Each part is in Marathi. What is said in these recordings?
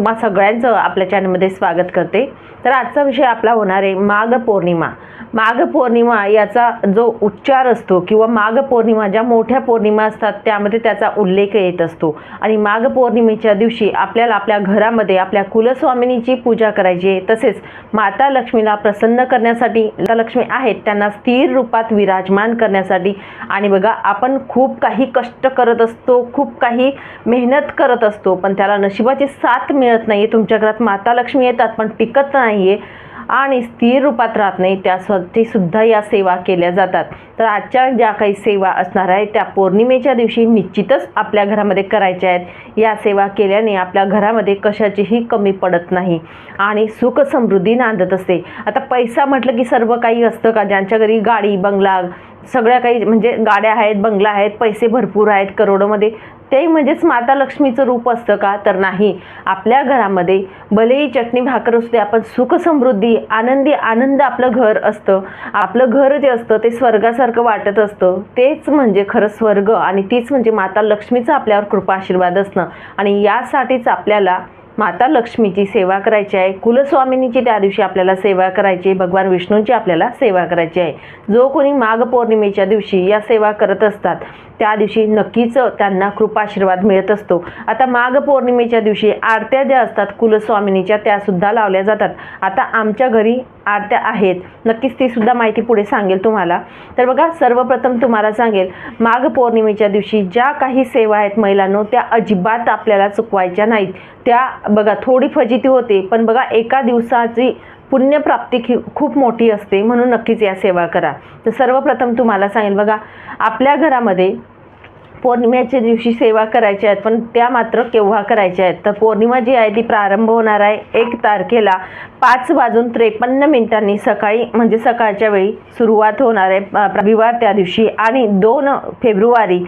तुम्हा सगळ्यांचं आपल्या चॅनलमध्ये स्वागत करते. तर आजचा विषय आपला होणार आहे माघ पौर्णिमा. माघ पौर्णिमा याचा जो उच्चार असतो किंवा माघ पौर्णिमा ज्या मोठ्या पौर्णिमा असतात त्यामध्ये त्याचा उल्लेख येत असतो. आणि माघ पौर्णिमेच्या दिवशी आपल्याला आपल्या घरामध्ये आपल्या कुलस्वामिनीची पूजा करायची आहे. तसेच माता लक्ष्मीला प्रसन्न करण्यासाठी लक्ष्मी आहेत त्यांना स्थिर रूपात विराजमान करण्यासाठी. आणि बघा आपण खूप काही कष्ट करत असतो खूप काही मेहनत करत असतो पण त्याला नशिबाची साथ मिळ मिळत नाही तुमच्या घरात माता लक्ष्मी येतात पण टिकत नाही आहे आणि स्थिर रूपात राहत नाही त्यासाठी सुद्धा या सेवा केल्या जातात. तर आजच्या ज्या काही सेवा असणार आहेत त्या पौर्णिमेच्या दिवशी निश्चितच आपल्या घरामध्ये करायच्या आहेत. या सेवा केल्याने आपल्या घरामध्ये कशाचीही कमी पडत नाही आणि सुख समृद्धी नांदत असते. आता पैसा म्हटलं की सर्व काही असतं का? ज्यांच्या घरी गाडी बंगला सगळ्या काही म्हणजे गाड्या आहेत बंगला आहेत पैसे भरपूर आहेत करोडोमध्ये. ते म्हणजेच माता लक्ष्मीचं रूप असतं का? तर नाही. आपल्या घरामध्ये भलेही चटणी भाकर असते आपण सुख समृद्धी आनंदी आनंद आपलं घर असतं. आपलं घर जे असतं ते स्वर्गासारखं वाटत असतं. तेच म्हणजे खरं स्वर्ग आणि तीच म्हणजे माता लक्ष्मीचं आपल्यावर कृपा आशीर्वाद असणं. आणि यासाठीच आपल्याला माता लक्ष्मीची सेवा करायची आहे कुलस्वामिनीची त्या दिवशी आपल्याला सेवा करायची आहे भगवान विष्णूंची आपल्याला सेवा करायची आहे. जो कोणी माघ पौर्णिमेच्या दिवशी या सेवा करत असतात त्या दिवशी नक्कीच त्यांना कृपाशीर्वाद मिळत असतो. आता माघ पौर्णिमेच्या दिवशी आरत्या ज्या असतात कुलस्वामिनीच्या त्यासुद्धा लावल्या जातात. आता आमच्या घरी आरत्या आहेत. नक्कीच ती सुद्धा माहिती पुढे सांगेल तुम्हाला. तर बघा सर्वप्रथम तुम्हाला सांगेल माघ पौर्णिमेच्या दिवशी ज्या काही सेवा आहेत महिलांनो त्या अजिबात आपल्याला चुकवायच्या नाहीत. त्या बघा थोडी फजिती होते पण बघा एका दिवसाची पुण्यप्राप्ती खी- खूप मोठी असते म्हणून नक्कीच या सेवा करा. तर सर्वप्रथम तुम्हाला सांगेल बघा आपल्या घरामध्ये पौर्णिमेच्या दिवशी सेवा करायच्या आहेत पण त्या मात्र केव्हा करायच्या आहेत? तर पौर्णिमा जी आहे ती प्रारंभ होणार आहे एक तारखेला पाच वाजून त्रेपन्न मिनिटांनी सकाळी म्हणजे सकाळच्या वेळी सुरुवात होणार आहे रविवार त्या दिवशी. आणि दोन फेब्रुवारी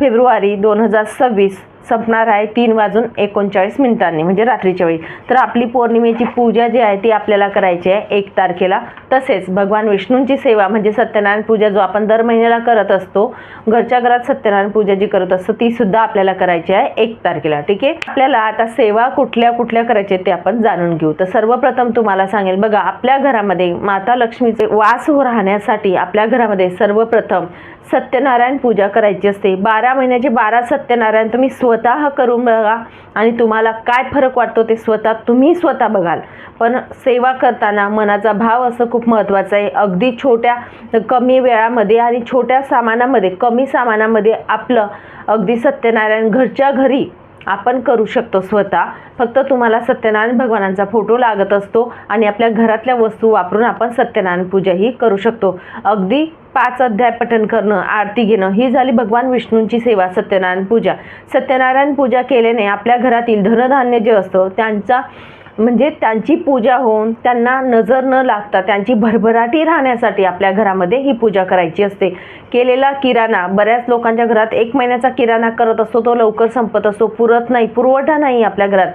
फेब्रुवारी दोन हजार सव्वीस संपणार आहे तीन वाजून एकोणचाळीस मिनिटांनी म्हणजे रात्रीच्या वेळी. तर आपली पौर्णिमेची पूजा जी आहे ती आपल्याला करायची आहे एक तारखेला. तसेच भगवान विष्णूंची सेवा म्हणजे सत्यनारायण पूजा जो आपण दर महिन्याला करत असतो घरच्या घरात सत्यनारायण पूजा जी करत असतो ती सुद्धा आपल्याला करायची आहे एक तारखेला ठीक आहे? आपल्याला आता सेवा कुठल्या कुठल्या करायच्या ते आपण जाणून घेऊ. तर सर्वप्रथम तुम्हाला सांगेल बघा आपल्या घरामध्ये माता लक्ष्मीचे वास हो राहण्यासाठी आपल्या घरामध्ये सर्वप्रथम सत्यनारायण पूजा करायची असते. बारा महिन्याचे बारा सत्यनारायण तुम्ही स्वतः करून बघा आणि तुम्हाला काय फरक वाटतो ते स्वतः तुम्ही स्वतः बघाल. पण सेवा करताना मनाचा भाव असं खूप महत्त्वाचं आहे. अगदी छोट्या कमी वेळामध्ये आणि छोट्या सामानामध्ये कमी सामानामध्ये आपलं अगदी सत्यनारायण घरच्या घरी आपण करू शकतो स्वतः. फक्त तुम्हाला सत्यनारायण भगवानांचा फोटो लागत असतो आणि आपल्या घरातल्या वस्तू वापरून आपण सत्यनारायण पूजा ही करू शकतो. अगदी पाच अध्याय पठण करणं आरती घेणं ही झाली भगवान विष्णूंची सेवा सत्यनारायण पूजा. सत्यनारायण पूजा केल्याने आपल्या घरातील धनधान्य जे असतं त्यांचा म्हणजे त्यांची पूजा होऊन त्यांना नजर न लागता त्यांची भरभराटी राहण्यासाठी आपल्या घरामध्ये ही पूजा करायची असते. केलेला किराणा बऱ्याच लोकांच्या घरात एक महिन्याचा किराणा करत असतो तो लवकर संपत असतो. पुरत नाही पुरवठा नाही आपल्या घरात.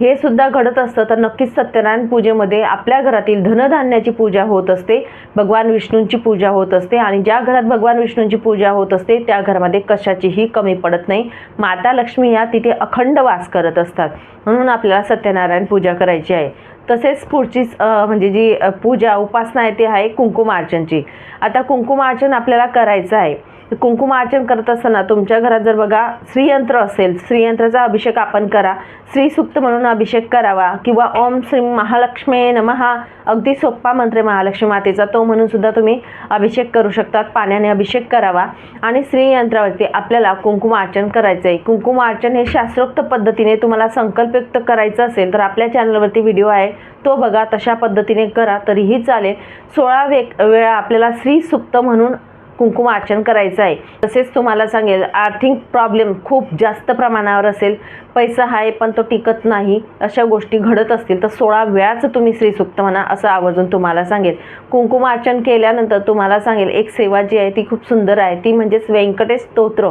हे सुद्धा घडत असतं. तर नक्कीच सत्यनारायण पूजेमध्ये आपल्या घरातील धनधान्याची पूजा होत असते. भगवान विष्णूंची पूजा होत असते. आणि ज्या घरात भगवान विष्णूंची पूजा होत असते त्या घरामध्ये कशाचीही कमी पडत नाही. माता लक्ष्मी या तिथे अखंड वास करत असतात. म्हणून आपल्याला सत्यनारायण पूजा करायची आहे. तसेच पुढची म्हणजे जी पूजा उपासना आहे ती आहे कुंकुमार्चनची. आता कुंकुमार्चन आपल्याला करायचं आहे. कुंकुमार्चन करत असताना तुमच्या घरात जर बघा श्रीयंत्र असेल श्रीयंत्राचा अभिषेक आपण करा. श्रीसुक्त म्हणून अभिषेक करावा. किंवा ओम श्री महालक्ष्मी नमहा अगदी सोप्पा मंत्र महालक्ष्मी मातेचा. तो म्हणून सुद्धा तुम्ही अभिषेक करू शकतात. पाण्याने अभिषेक करावा. आणि श्रीयंत्रावरती आपल्याला कुंकुमार्चन करायचं आहे कुंकुमार्चन हे शास्त्रोक्त पद्धतीने तुम्हाला संकल्पयुक्त करायचं असेल तर आपल्या चॅनलवरती व्हिडिओ आहे. तो बघा तशा पद्धतीने करा तरीही चालेल. सोळा वे वेळा आपल्याला श्रीसुक्त म्हणून कुंकुमार्चन करायचं आहे. तसेच तुम्हाला सांगेल आर्थिक प्रॉब्लेम खूप जास्त प्रमाणावर असेल. पैसा आहे पण तो टिकत नाही. अशा गोष्टी घडत असतील तर सोळा वेळाच तुम्ही श्रीसुक्त म्हणा असं आवर्जून तुम्हाला सांगेल. कुंकुमार्चन केल्यानंतर तुम्हाला सांगेल एक सेवा जी आहे ती खूप सुंदर आहे. ती म्हणजेच व्यंकटेश स्तोत्र.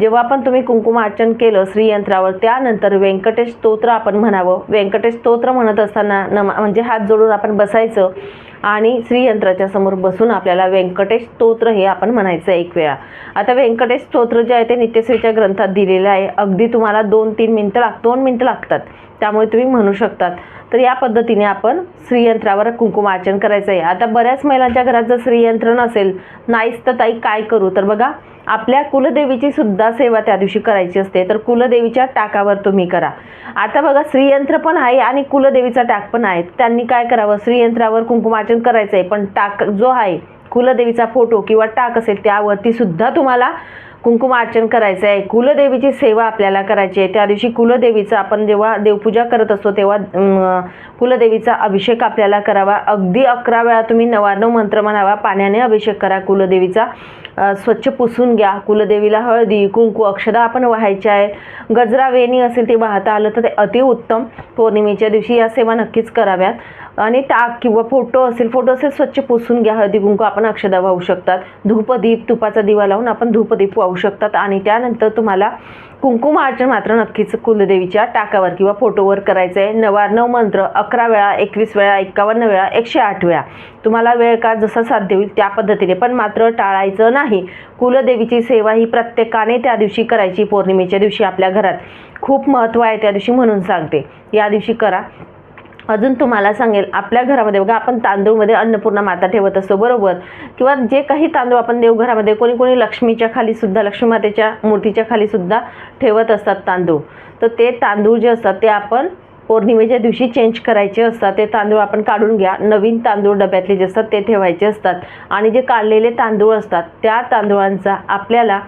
जेव्हा पण तुम्ही कुंकुमार्चन केलं श्रीयंत्रावर त्यानंतर व्यंकटेश स्तोत्र आपण म्हणावं. व्यंकटेश स्तोत्र म्हणत असताना नमा म्हणजे हात जोडून आपण बसायचं. आणि श्रीयंत्राच्या समोर बसून आपल्याला व्यंकटेश स्तोत्र हे आपण म्हणायचं एक वेळा. आता व्यंकटेश स्तोत्र जे आहे ते नित्यश्रीच्या ग्रंथात दिलेलं आहे. अगदी तुम्हाला दोन तीन मिनटं लाग दोन मिनटं लागतात. त्यामुळे तुम्ही म्हणू शकतात. तर या पद्धतीने आपण श्रीयंत्रावर कुंकुमार्चन करायचं आहे. आता बऱ्याच महिलांच्या घरात जर श्रीयंत्र नसेल नाहीच तर ताई काय करू? तर बघा आपल्या कुलदेवीची सुद्धा सेवा त्या दिवशी करायची असते. तर कुलदेवीच्या टाकावर तुम्ही करा. आता बघा श्रीयंत्र पण आहे आणि कुलदेवीचा टाक पण आहे. त्यांनी काय करावं? श्रीयंत्रावर कुंकुमार्चन करायचं आहे. पण टाक जो आहे कुलदेवीचा फोटो किंवा टाक असेल त्यावरती सुद्धा तुम्हाला कुंकुमार्चन करायचं आहे कुलदेवीची सेवा आपल्याला करायची आहे. त्या दिवशी कुलदेवीचं आपण जेव्हा देवपूजा करत असतो तेव्हा कुलदेवीचा अभिषेक आपल्याला करावा. अगदी अकरा वेळा तुम्ही नवानव मंत्र म्हणावा. पाण्याने अभिषेक करा कुलदेवीचा. स्वच्छ पुसून घ्या. कुलदेवीला हळदी कुंकू अक्षदा आपण व्हायच्या आहे. गजरा वेणी असेल ते वाहता आलं तर ते अतिउत्तम. पौर्णिमेच्या दिवशी या सेवा नक्कीच कराव्यात. आणि टाक किंवा फोटो असेल फोटो असेल स्वच्छ पुसून घ्या. हळदी कुंकू आपण अक्षदा वाहू शकतात. धूपदीप तुपाचा दिवा लावून आपण धूपदीप वाहू शकतात. आणि त्यानंतर तुम्हाला कुंकुम अर्चन मात्र नक्कीच कुलदेवीच्या टाकावर किंवा फोटोवर करायचं आहे नवार्णव मंत्र अकरा वेळा एकवीस वेळा एक्कावन्न वेळा एकशे आठ वेळा. तुम्हाला वेळ का जसा साध्य होईल त्या पद्धतीने. पण मात्र टाळायचं नाही. कुलदेवीची सेवा ही प्रत्येकाने त्या दिवशी करायची. पौर्णिमेच्या दिवशी आपल्या घरात खूप महत्त्व आहे त्या दिवशी म्हणून सांगते. या दिवशी करा. अजून तुम्हाला सांगेल आपल्या घरामध्ये बघा आपण तांदूळमध्ये अन्नपूर्णा माता ठेवत असतो बरोबर? किंवा जे काही तांदूळ आपण देवघरामध्ये कोणी कोणी लक्ष्मीच्या खाली सुद्धा लक्ष्मी मातेच्या मूर्तीच्या खाली सुद्धा ठेवत असतात तांदूळ. तर ते तांदूळ जे असतात ते आपण पौर्णिमेच्या दिवशी चेंज करायचे असतात. ते तांदूळ आपण काढून घ्या. नवीन तांदूळ डब्यातले जे असतात ते ठेवायचे असतात. आणि जे काढलेले तांदूळ असतात त्या तांदूळांचा आपल्याला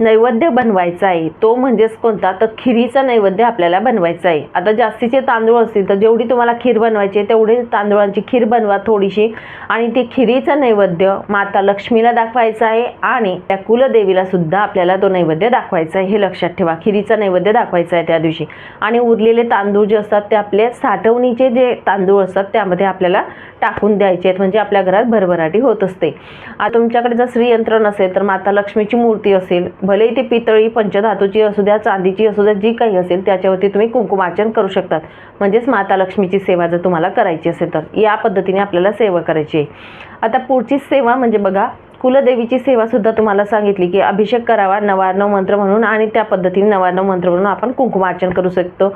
नैवेद्य बनवायचा आहे. तो म्हणजेच कोणता? तर खिरीचा नैवेद्य आपल्याला बनवायचा आहे. आता जास्तीचे तांदूळ असतील तर जेवढी तुम्हाला खीर बनवायची आहे तेवढी तांदूळांची खीर बनवा थोडीशी. आणि ते खिरीचा नैवेद्य माता लक्ष्मीला दाखवायचा आहे आणि त्या कुलदेवीला सुद्धा आपल्याला तो नैवेद्य दाखवायचा आहे. हे लक्षात ठेवा. खिरीचा नैवेद्य दाखवायचा आहे त्या दिवशी. आणि उरलेले तांदूळ जे असतात ते आपले साठवणीचे जे तांदूळ असतात त्यामध्ये आपल्याला टाकून द्यायचे आहेत. म्हणजे आपल्या घरात भरभराटी होत असते. आता तुमच्याकडे जर श्रीयंत्र नसेल तर माता लक्ष्मीची मूर्ती असेल भले ती पितळी पंचधातूची असू द्या चांदीची असू द्या जी काही असेल त्याच्यावरती तुम्ही कुंकुमार्चन करू शकतात म्हणजेच माता लक्ष्मीची सेवा जर तुम्हाला करायची असेल तर या पद्धतीने आपल्याला सेवा करायची आहे. आता पुढची सेवा म्हणजे बघा कुलदेवीची सेवासुद्धा तुम्हाला सांगितली की अभिषेक करावा नवार्णव मंत्र म्हणून आणि त्या पद्धतीने नवार्णव मंत्र म्हणून आपण कुंकुमार्चन करू शकतो.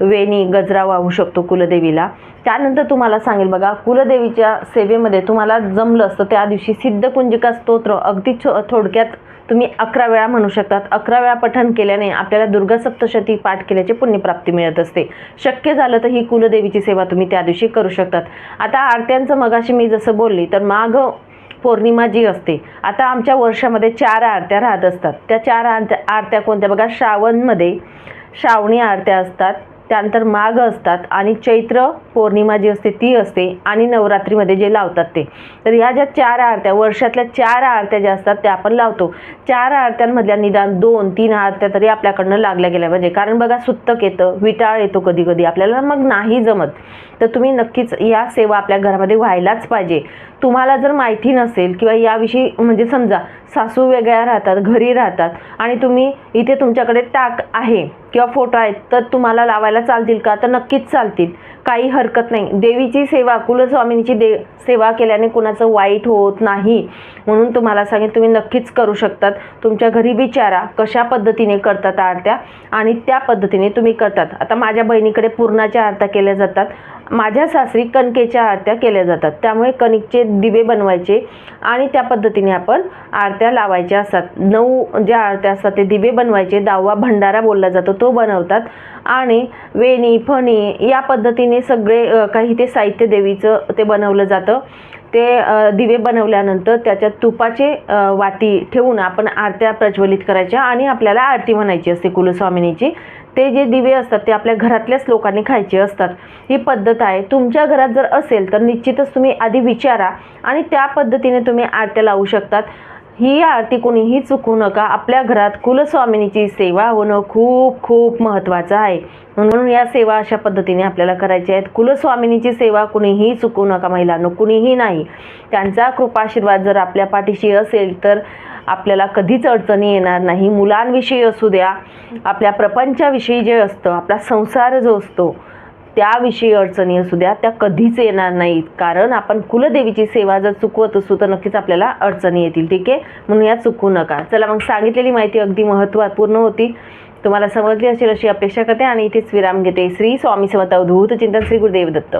वेणी गजरा वाहू शकतो कुलदेवीला. त्यानंतर तुम्हाला सांगेल बघा कुलदेवीच्या सेवेमध्ये तुम्हाला जमलं असतं त्या दिवशी सिद्धकुंजिका स्तोत्र अगदी छो थोडक्यात तुम्ही अकरा वेळा म्हणू शकतात. अकरा वेळा पठण केल्याने आपल्याला दुर्गा सप्तशती पाठ केल्याची पुण्यप्राप्ती मिळत असते. शक्य झालं तर ही कुलदेवीची सेवा तुम्ही त्या दिवशी करू शकतात. आता आरत्यांचं मगाशी मी जसं बोलली तर माघ पौर्णिमा जी असते आता आमच्या वर्षामध्ये चार आरत्या राहत असतात. त्या चार आरत्या आरत्या कोणत्या? बघा श्रावणमध्ये श्रावणी आरत्या असतात. त्यानंतर माघ असतात आणि चैत्र पौर्णिमा जी असते ती असते आणि नवरात्रीमध्ये जे लावतात ते. तर ह्या ज्या चार आरत्या वर्षातल्या चार आरत्या ज्या असतात त्या आपण लावतो. चार आरत्यांमधल्या निदान दोन तीन आरत्या तरी आपल्याकडनं लागल्या गेल्या पाहिजे. कारण बघा सुत्तक येतं विटाळ येतो कधी कधी आपल्याला मग नाही जमत. तर तुम्ही नक्कीच या सेवा आपल्या घरामध्ये व्हायलाच पाहिजे. तुम्हाला जर माहिती नसेल किंवा याविषयी म्हणजे समजा सासू वेगळ्या राहतात घरी राहतात आणि तुम्ही इथे तुमच्याकडे टाक आहे किंवा फोटो आहेत तर तुम्हाला लावायला चालतील का? तर नक्कीच चालतील. काही हरकत नाही. देवीची सेवा कुलस्वामींची दे सेवा केल्याने कुणाचं वाईट होत नाही म्हणून तुम्हाला सांगेन तुम्ही नक्कीच करू शकतात. तुमच्या घरी विचारा कशा पद्धतीने करतात आरत्या आणि त्या पद्धतीने तुम्ही करतात. आता माझ्या बहिणीकडे पूर्णाच्या आरत्या केल्या जातात. माझ्या सासरी कणकेच्या आरत्या केल्या जातात. त्यामुळे कणिकचे दिवे बनवायचे आणि त्या पद्धतीने आपण आरत्या लावायच्या असतात. नऊ ज्या आरत्या असतात ते दिवे बनवायचे. दहावा भंडारा बोलला जातो तो बनवतात. आणि वेणी फणी या पद्धतीने सगळे काही ते साहित्य देवीचं ते बनवलं जातं. ते दिवे बनवल्यानंतर त्याच्यात तुपाचे वाती ठेवून आपण आरत्या प्रज्वलित करायच्या आणि आपल्याला आरती म्हणायची असते कुलस्वामिनीची. ते जे दिवे असतात ते आपल्या घरातल्याच लोकांनी खायचे असतात. ही पद्धत आहे. तुमच्या घरात जर असेल तर निश्चितच तुम्ही आधी विचारा आणि त्या पद्धतीने तुम्ही आरत्या लावू शकतात. ही आरती कोणीही चुकू नका. आपल्या घरात कुलस्वामिनीची सेवा होणं खूप खूप महत्त्वाचं आहे. म्हणून या सेवा अशा पद्धतीने आपल्याला करायच्या आहेत. कुलस्वामिनीची सेवा कुणीही चुकू नका महिलांनो कुणीही नाही. त्यांचा कृपाशीर्वाद जर आपल्या पाठीशी असेल तर आपल्याला कधीच अडचणी येणार नाही. मुलांविषयी असू द्या आपल्या प्रपंचाविषयी जे असतं आपला संसार जो असतो त्याविषयी अडचणी असू द्या त्या कधीच येणार नाहीत. कारण आपण कुलदेवीची सेवा जर चुकवत असू तर नक्कीच आपल्याला अडचणी येतील ठीक आहे? म्हणून या चुकू नका. चला मग सांगितलेली माहिती अगदी महत्त्वपूर्ण होती. तुम्हाला समजली असेल अशी अपेक्षा करते आणि इथेच विराम घेते. श्री स्वामी समर्थ अवधूत चिंतन श्री गुरुदेव दत्त.